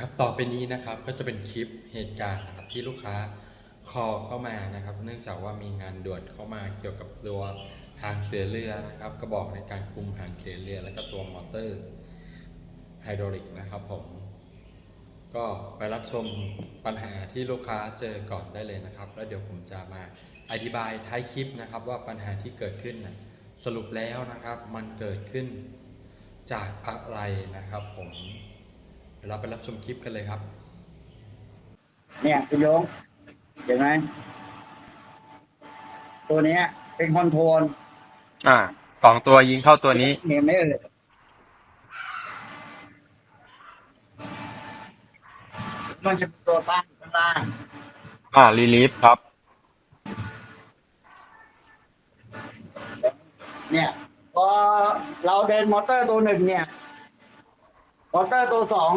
ครับต่อไปนี้นะครับก็จะเป็นคลิปเหตุการณ์นะครับที่ลูกค้าคอเข้ามานะครับ เนื่องจากว่ามีงานด่วนเข้ามาเกี่ยวกับตัวหางเสือเรือนะครับ กระบอกในการคุมหางเสือเรือ แล้วก็ตัวมอเตอร์ไฮดรอลิกนะครับผมก็ไปรับชมปัญหาที่ลูกค้าเจอก่อนได้เลยนะครับ แล้วเดี๋ยวผมจะมาอธิบายท้ายคลิปนะครับ ว่าปัญหาที่เกิดขึ้นนะสรุปแล้วนะครับ มันเกิดขึ้นจากอะไรนะครับผม ดี๋ยวเราไปรับชมคลิปกันเลยครับ เนี่ยคุณโยงเห็นไหมตัวเนี้ย เป็นคอนโทรลอ่าสองตัวยิงเข้าตัวนี้ เห็นไหมเอ่ยมันจะเป็นตัวตั้งข้างล่างอ่ารีลีฟครับ เนี่ยพอเราเดินมอเตอร์ตัวหนึ่งเนี่ย มอเตอร์ตัวสอง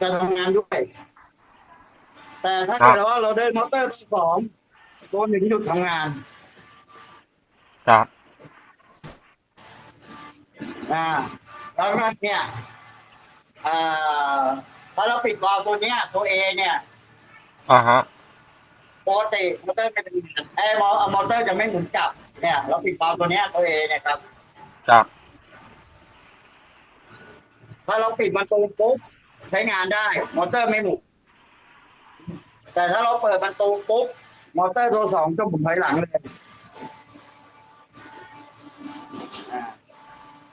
จะทำงานด้วย แต่ถ้าครัเกิบดว่าเราเดินมอเตอร์ตัวสองตัวหนึ่งหยุดทำงาน ครับอ่าแล้วก็เนี่ยอ่าพอเราปิดวาล์วตัวเนี้ย ตัวเอเนี่ยอ่าฮะปกติมอเตอร์จะเป็นไอ้มอมอเตอร์จะไม่หมุนกลับเนี่ย เราปิดวาล์วตัวเนี้ยตัวเอเนี่ยครับ ครับ ถ้าเราปิดมันตูมปุ๊บใช้งานได้ มอเตอร์ไม่หมุนแต่ถ้าเราเปิดมันตูมปุ๊บ มอเตอร์ตัวสองจะหมุนถอยหลังเลยอ่า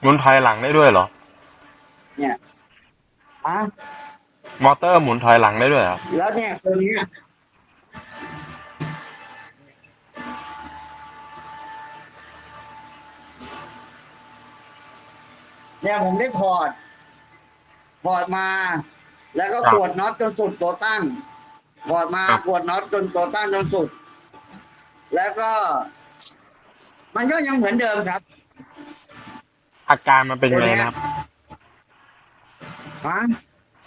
หมุนถอยหลังได้ด้วยเหรอ เนี่ยอะมอเตอร์หมุนถอยหลังได้ด้วยเหรอ แล้วเนี่ยตัวเนี้ยเนี่ยผมได้ถอด ถอดมา แล้วก็กดน็อตจนสุดตัวตั้งถอดมากดน็อตจนตัวตั้งจนสุด แล้วก็ มันก็ยังเหมือนเดิมครับ อาการมันเป็นยังไงนะครับฮะ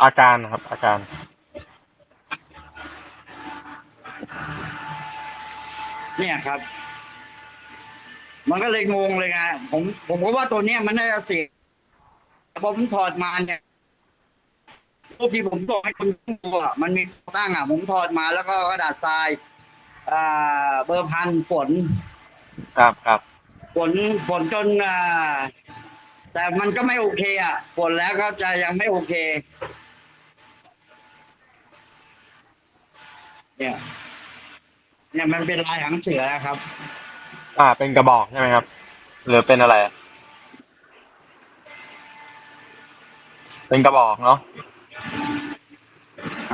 อาการนะครับ อาการ เนี่ยครับ มันก็เลยงงเลยไงผมผมก็ว่าตัวเนี้ยมันน่าจะเสียผมถอดมาเนี่ย รูปที่ผมส่งให้คุณดูอะมันมีตั้งอะผมถอดมาแล้วก็กระดาษทรายอ่าเบอร์พันฝนครับครับฝนฝนจนอ่าแต่มันก็ไม่โอเคอะฝนแล้วก็จะยังไม่โอเค เนี่ย เนี่ยมันเป็นลายหางเสือครับ อ่า เป็นกระบอกใช่ไหมครับ หรือเป็นอะไร เป็นกระบอกเนาะ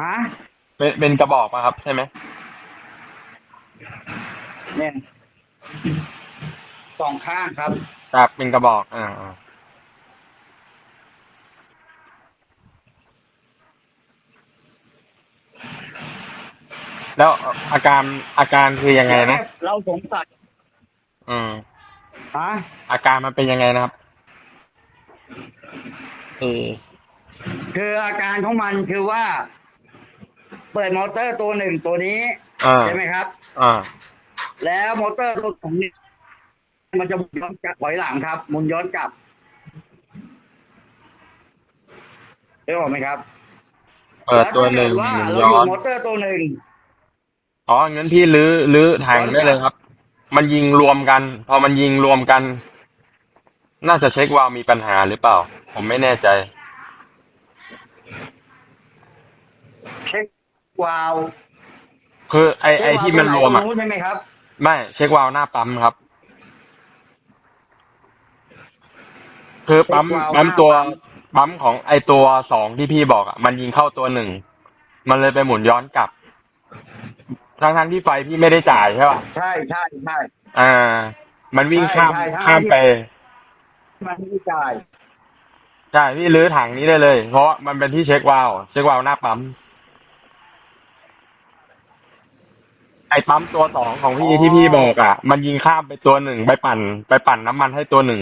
ฮะเป็นเป็นกระบอกป่ะครับใช่ไหมเนี่ยสองข้างครับ ครับเป็นกระบอก อ่าอ่าแล้วอาการอาการคือยังไงนะเราสงสัยอืมฮะอาการมันเป็นยังไงนะครับเออ คืออาการของมันคือว่า เปิดมอเตอร์ตัวหนึ่งตัวนี้อ่า ใช่ไหมครับ อ่า แล้วมอเตอร์ตัวสองนี้มันจะหมุนย้อนกลับถอยหลังครับหมุนย้อนกลับได้บอกไหมครับเปิดตัวหนึ่งแล้หมุนถ้าเกิดว่าเราย้ออยู่น มอเตอร์ตัวหนึ่ง อ๋อ งั้นพี่ลื้อลื้อถังได้เลยครับ มันยิงรวมกัน พอมันยิงรวมกัน น่าจะเช็ควาล์วมีปัญหาหรือเปล่า ผมไม่แน่ใจ เช็ค วาล์วคือไอไอที่มันรวมอะ เช็ควาล์วตงนู้นใช่ไหมครับ ไม่เช็ควาล์วหน้าปั๊มครับ คือปั๊มเช็ควาล์วปั๊มหน้าตัวปั๊ม ปั๊มของไอตัวสองที่พี่บอกอะมันยิงเข้าตัวหนึ่งมันเลยไปหมุนย้อนกลับทั้งทั้งๆที่ไฟพี่ไม่ได้จ่ายใช่ป่ะใช่ใช่ใช่ อ่า มันวิ่งข้ามใช่ใช่ ข้ามไปมันไม่จ่ายใช่พี่รื้อถังนี้ได้เลย เพราะมันเป็นที่เช็ควาล์วเช็ควาล์วหน้าปั๊ม ไอ้ปั๊มตัวสองของพี่ที่พี่บอกอะ มันยิงข้ามไปตัวหนึ่งไปปั่น ไปปั่นน้ำมันให้ตัวหนึ่ง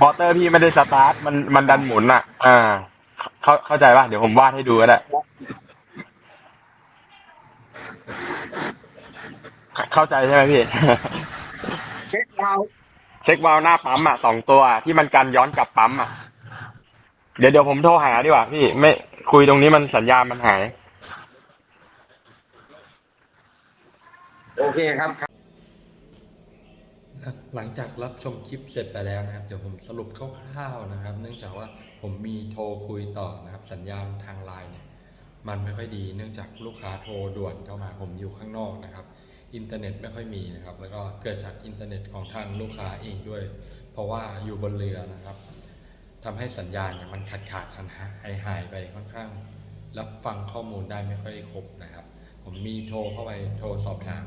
มอเตอร์พี่ไม่ได้สตาร์ทมันมันดันหมุนอะ อ่า เข้าเข้าใจป่ะเดี๋ยวผมวาดให้ดูก็ได้เข้าใจใช่ไหมพี่ เช็ควาล์วเช็ควาล์วหน้าปั๊มอะสองตัวที่มันกันย้อนกลับปั๊มอะ เดี๋ยวเดี๋ยวผมโทรหาดีกว่าพี่ไม่คุยตรงนี้มันสัญญาณมันหาย โอ เคครับ หลังจากรับชมคลิปเสร็จไปแล้วนะครับ เดี๋ยวผมสรุปคร่าวๆนะครับ เนื่องจากว่าผมมีโทรคุยต่อนะครับ สัญญาณทางไลน์เนี่ยมันไม่ค่อยดีเนื่องจากลูกค้าโทรด่วนเข้ามาผมอยู่ข้างนอกนะครับ อินเทอร์เน็ตไม่ค่อยมีนะครับ แล้วก็เกิดจากอินเทอร์เน็ตของทางลูกค้าเองด้วย เพราะว่าอยู่บนเรือนะครับทำให้สัญญาณเนี่ยมันขาดขาดหันหายหายไปค่อนข้าง รับฟังข้อมูลได้ไม่ค่อยครบนะครับ ผมมีโทรเข้าไปโทรสอบถาม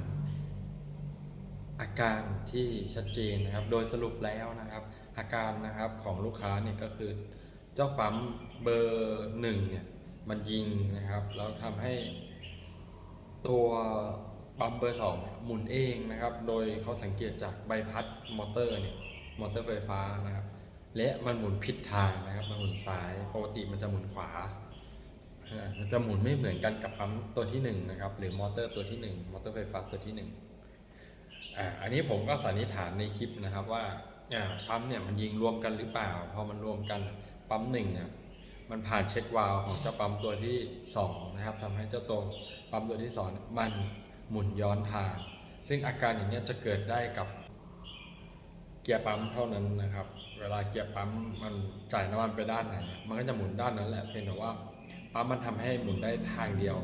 อาการที่ชัดเจนนะครับ โดยสรุปแล้วนะครับ อาการนะครับของลูกค้าเนี่ยก็คือ เจ้าปั๊มเบอร์หนึ่งเนี่ยมันยิงนะครับแล้วทำให้ ตัวปั๊มเบอร์สองเนี่ยหมุนเองนะครับ โดยเขาสังเกตจากใบพัดมอเตอร์เนี่ยมอเตอร์ไฟฟ้านะครับ และมันหมุนผิดทางนะครับ มันหมุนซ้ายปกติมันจะหมุนขวามันจะหมุนไม่เหมือนกันกับปั๊มตัวที่หนึ่งนะครับหรือมอเตอร์ตัวที่หนึ่งมอเตอร์ไฟฟ้าตัวที่หนึ่ง อ่าอันนี้ผมก็สันนิษฐานในคลิปนะครับว่าอ่าปั๊มเนี่ยมันยิงรวมกันหรือเปล่า พอมันรวมกันปั๊มหนึ่งเนี่ยมันผ่านเช็ควาล์วของเจ้าปั๊มตัวที่สองนะครับทำให้เจ้าตัวปั๊มตัวที่สองมันหมุนย้อนทาง ซึ่งอาการอย่างนี้จะเกิดได้กับเกียร์ปั๊มเท่านั้นนะครับ เวลาเกียร์ปั๊มมันจ่ายน้ำมันไปด้านไหน มันก็จะหมุนด้านนั้นแหละเพียงแต่ว่าปั๊มมันทำให้หมุนได้ทางเดียว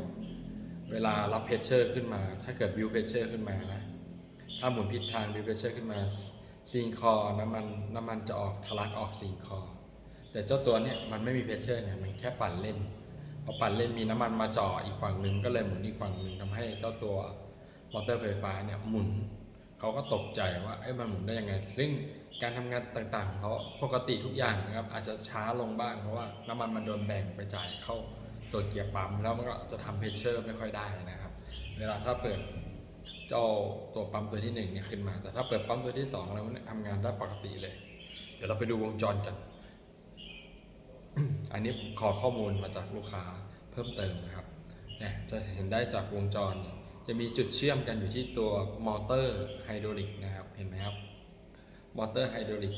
เวลารับเพชเชอร์ขึ้นมา ถ้าเกิดบิวเพชเชอร์ขึ้นมานะ ถ้าหมุนผิดทางบิวเพชเชอร์ขึ้นมาซีนคอน้ำมันน้ำมันจะออกทะลักออกซีนคอ แต่เจ้าตัวเนี้ยมันไม่มีเพชเชอร์ไงมันแค่ปั่นเล่นพอปั่นเล่นมีน้ำมันมาจ่ออีกฝั่งหนึ่งก็เลยหมุนอีกฝั่งหนึ่งทำให้เจ้าตัวมอเตอร์ไฟฟ้าเนี่ยหมุนเขาก็ตกใจว่าเอ้มันหมุนได้ยังไง ซึ่งการทำงานต่างๆเขาปกติทุกอย่างนะครับอาจจะช้าลงบ้างเพราะว่าน้ำมันมันโดนแบ่งไปจ่ายเข้าตัวเกียร์ปั๊มแล้วมันก็จะทำเพชเชอร์ไม่ค่อยได้นะครับ เวลาถ้าเปิด เจ้าตัวปั๊มตัวที่หนึ่งเนี่ยขึ้นมา แต่ถ้าเปิดปั๊มตัวที่สองแล้วมันทำงานได้ปกติเลย เดี๋ยวเราไปดูวงจรกัน อันนี้ขอข้อมูลมาจากลูกค้าเพิ่มเติมนะครับเนี่ยจะเห็นได้จากวงจรเนี่ยจะมีจุดเชื่อมกันอยู่ที่ตัวมอเตอร์ไฮดรอลิกนะครับ เห็นไหมครับ มอเตอร์ไฮดรอลิก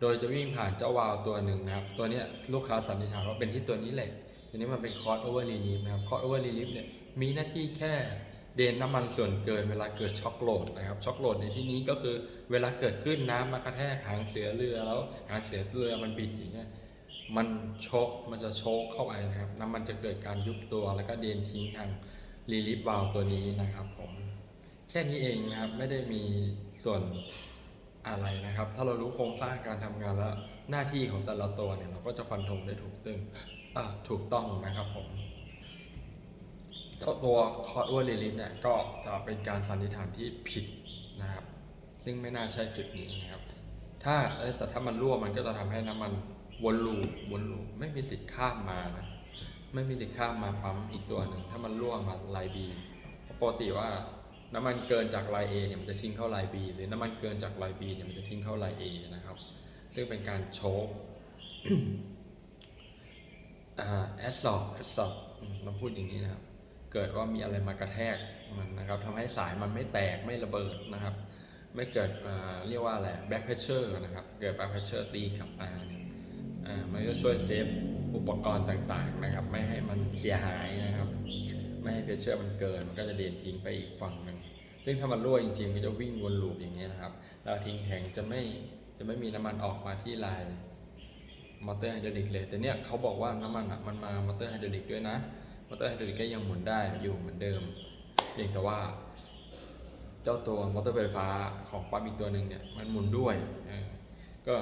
โดยจะวิ่งผ่านเจ้าวาล์วตัวหนึ่งนะครับ ตัวนี้ลูกค้าสันนิษฐานว่าเป็นที่ตัวนี้แหละ ตัวนี้มันเป็นคอร์สโอเวอร์รีลีฟนะครับ คอร์สโอเวอร์รีลีฟเนี่ยมีหน้าที่แค่ เดนน้ำมันส่วนเกินเวลาเกิดช็อคโหลดนะครับช็อคโหลดในที่นี้ก็คือเวลาเกิดขึ้นน้ำมากระแทกหางเสือเรือแล้วหางเสือเรือมันบิดอย่างเงี้ยมันโชกมันจะโชกเข้าไปนะครับน้ำมันจะเกิดการยุบตัวแล้วก็เดนทิ้งทางรีลิฟวาลตัวนี้นะครับผมแค่นี้เองนะครับไม่ได้มีส่วนอะไรนะครับ ถ้าเรารู้โครงสร้างการทำงานและหน้าที่ของแต่ละตัวเนี่ยเราก็จะฟันธงได้ถูกตึงอ่าถูกต้องนะครับผม จ้าตัวคอร์ดวอร์ลิลินเนี่ยก็จะเป็นการสันนิษฐานที่ผิดนะครับ ซึ่งไม่น่าใช่จุดนี้นะครับ ถ้าแต่ถ้ามันรั่วมันก็จะทำให้น้ำมันวนลูปวนลูปไม่มีสิทธิ์ข้ามมานะไม่มีสิทธิ์ข้ามมาปั๊มอีกตัวหนึ่งถ้ามันรั่วมาลน์บีปกติว่าน้ำมันเกินจากไลน์ A เนี่ยมันจะทิ้งเข้าไลน์ B หรือน้ำมันเกินจากไลน์ B เนี่ยมันจะทิ้งเข้าไลน์ A นะครับ ซึ่งเป็นการโชกอ่าแอสซอแอสซอเราพูดอย่างนี้นะครับ เกิดว่ามีอะไรมากระแทกมันนะครับทำให้สายมันไม่แตกไม่ระเบิดนะครับ ไม่เกิดเรียกว่าอะไรแบ็คเพชเชอร์นะครับเกิดแบ็คเพชเชอร์ตีกลับมาเนี่ยอ่ามันก็ช่วยเซฟอุปกรณ์ต่างๆนะครับ ไม่ให้มันเสียหายนะครับ ไม่ให้เพชเชอร์มันเกิน มันก็จะเดนทิ้งไปอีกฝั่งหนึ่งซึ่งถ้ามันรั่วจริงๆมันจะวิ่งวนลูปอย่างเงี้ยนะครับแล้วทิ้งแทงจะไม่จะไม่มีน้ำมันออกมาที่ลายมอเตอร์ไฮดรอลิกเลยแต่เนี่ยเขาบอกว่าน้ำมันอะมันมามอเตอร์ไฮดรอลิกด้วยนะ อเตอร์ไฮดรอลิกก็ยังหมุนได้อยู่เหมือนเดิมเพียงแต่ว่า เจ้าตัวมอเตอร์ไฟฟ้าของปั๊มอีกตัวหนึ่งเนี่ยมันหมุนด้วยก็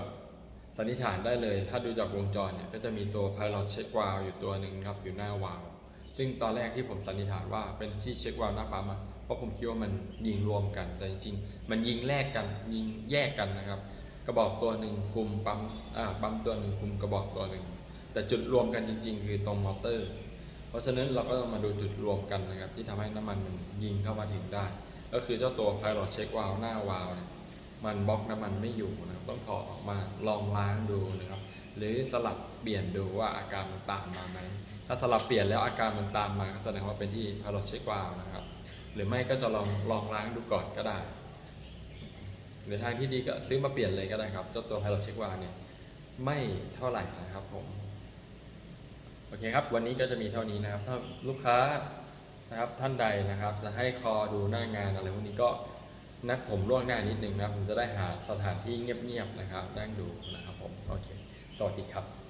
สันนิษฐานได้เลย ถ้าดูจากวงจรเนี่ยก็จะมีตัว pilot check valve อยู่ตัวหนึ่งครับอยู่หน้าวาล์วซึ่งตอนแรกที่ผมสันนิษฐานว่าเป็นที่เช็ควาล์วหน้าปั๊มอะเพราะผมคิดว่ามันยิงรวมกัน แต่จริงๆ มันยิงแลกกันยิงแยกกันนะครับ กระบอกตัวหนึ่งคุมปั๊มอ่าปั๊มตัวหนึ่งคุมกระบอกตัวหนึ่งแต่จุดรวมกันจริง ๆ คือตรงมอเตอร์ เพราะฉะนั้นเราก็ต้องมาดูจุดรวมกันนะครับ ที่ทำให้น้ำมันมันยิงเข้ามาถึงได้ ก็คือเจ้าตัว pilot check valve หน้าวาล์วเนี่ยมันบล็อกน้ำมันไม่อยู่นะครับต้องถอดออกมาลองล้างดูนะครับ หรือสลับเปลี่ยนดูว่าอาการมันตามมาไหมถ้าสลับเปลี่ยนแล้วอาการมันตามมาแสดงว่าเป็นที่ pilot check valve นะครับ หรือไม่ก็จะลองลองล้างดูก่อนก็ได้หรือทางที่ดีก็ซื้อมาเปลี่ยนเลยก็ได้ครับเจ้าตัว pilot check valve เนี่ยไม่เท่าไหร่นะครับผม โอเคครับ วันนี้ก็จะมีเท่านี้นะครับ ถ้าลูกค้านะครับท่านใดนะครับ จะให้คอดูหน้างานอะไรพวกนี้ก็นัดผมล่วงหน้านิดนึงนะครับผมจะได้หาสถานที่เงียบๆนะครับนั่งดูนะครับผมโอเค สวัสดีครับ